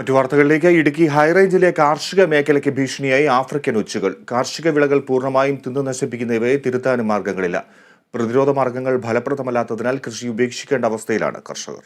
മറ്റു വാർത്തകളിലേക്ക് ഇടുക്കി ഹൈറേഞ്ചിലെ കാർഷിക മേഖലയ്ക്ക് ഭീഷണിയായി ആഫ്രിക്കൻ ഒച്ചുകൾ കാർഷിക വിളകൾ പൂർണമായും തിന്നു നശിപ്പിക്കുന്ന ഇവയെ തിരുത്താനും മാർഗങ്ങളില്ല പ്രതിരോധ മാർഗങ്ങൾ ഫലപ്രദമല്ലാത്തതിനാൽ കൃഷി ഉപേക്ഷിക്കേണ്ട അവസ്ഥയിലാണ് കർഷകർ.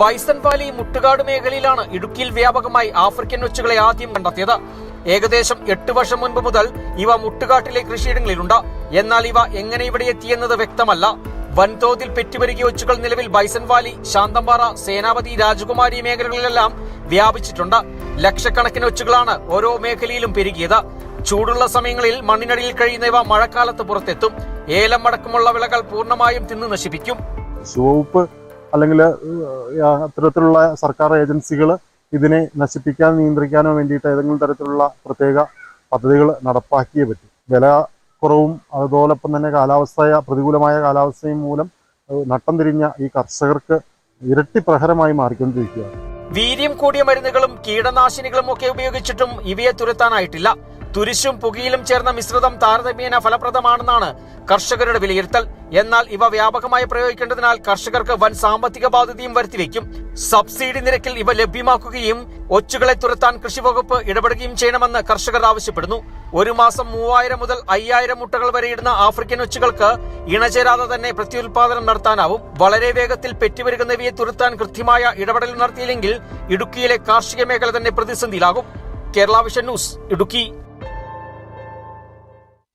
ബൈസൺ വാലി മുട്ടുകാട് മേഖലയിലാണ് ഇടുക്കിയിൽ വ്യാപകമായി ആഫ്രിക്കൻ ഒച്ചുകളെ ആദ്യം കണ്ടെത്തിയത്. ഏകദേശം എട്ട് വർഷം മുൻപ് മുതൽ ഇവ മുട്ടുകാട്ടിലെ കൃഷിയിടങ്ങളിലുണ്ട്. എന്നാൽ ഇവ എങ്ങനെ ഇവിടെ എത്തിയെന്നത് വ്യക്തമല്ല. വൻതോതിൽ പെറ്റുപെരുകിയ ഒച്ചുകൾ നിലവിൽ ബൈസൺ വാലി ശാന്തമ്പാറ സേനാപതി രാജകുമാരി മേഖലകളിലെല്ലാം വ്യാപിച്ചിട്ടുണ്ട്. ലക്ഷക്കണക്കിന് ഒച്ചുകളാണ് ഓരോ മേഖലയിലും പെരുകിയത്. ചൂടുള്ള സമയങ്ങളിൽ മണ്ണിനടിയിൽ കഴിയുന്നവ മഴക്കാലത്ത് പുറത്തെത്തും. ഏലം അടക്കമുള്ള വിളകൾ പൂർണമായും തിന്നു നശിപ്പിക്കും. അല്ലെങ്കിൽ അത്തരത്തിലുള്ള സർക്കാർ ഏജൻസികൾ ഇതിനെ നശിപ്പിക്കാൻ നിയന്ത്രിക്കാനോ വേണ്ടിയിട്ട് ഏതെങ്കിലും തരത്തിലുള്ള പ്രത്യേക പദ്ധതികൾ നടപ്പാക്കിയേ പറ്റും. വില കുറവും അതുപോലൊപ്പം തന്നെ കാലാവസ്ഥ പ്രതികൂലമായ കാലാവസ്ഥയും മൂലം നട്ടം തിരിഞ്ഞ ഈ കർഷകർക്ക് ഇരട്ടി പ്രഹരമായി മാറിക്കൊണ്ടിരിക്കുകയാണ്. വീര്യം കൂടിയ മരുന്നുകളും കീടനാശിനികളും ഒക്കെ ഉപയോഗിച്ചിട്ടും ഇവയെ തുരത്താനായിട്ടില്ല. തുരിശും പുകയിലും ചേർന്ന മിശ്രിതം താരതമ്യേന ഫലപ്രദമാണെന്നാണ് കർഷകരുടെ വിലയിരുത്തൽ. എന്നാൽ ഇവ വ്യാപകമായി പ്രയോഗിക്കേണ്ടതിനാൽ കർഷകർക്ക് വൻ സാമ്പത്തിക ബാധ്യതയും വരുത്തിവെക്കും. സബ്സിഡി നിരക്കിൽ ഇവ ലഭ്യമാക്കുകയും ഒച്ചുകളെ തുരത്താൻ കൃഷിവകുപ്പ് ഇടപെടുകയും ചെയ്യണമെന്ന് കർഷകർ ആവശ്യപ്പെടുന്നു. ഒരു മാസം മൂവായിരം മുതൽ അയ്യായിരം മുട്ടകൾ വരെ ഇടുന്ന ആഫ്രിക്കൻ ഒച്ചുകൾക്ക് ഇണചേരാതെ തന്നെ പ്രത്യുൽപാദനം നടത്താനാവും. വളരെ വേഗത്തിൽ പെറ്റുവരുകുന്നവയെ തുരത്താൻ കൃത്യമായ ഇടപെടൽ നടത്തിയില്ലെങ്കിൽ ഇടുക്കിയിലെ കാർഷിക മേഖല തന്നെ പ്രതിസന്ധിയിലാകും. Kerala vision news Idukki.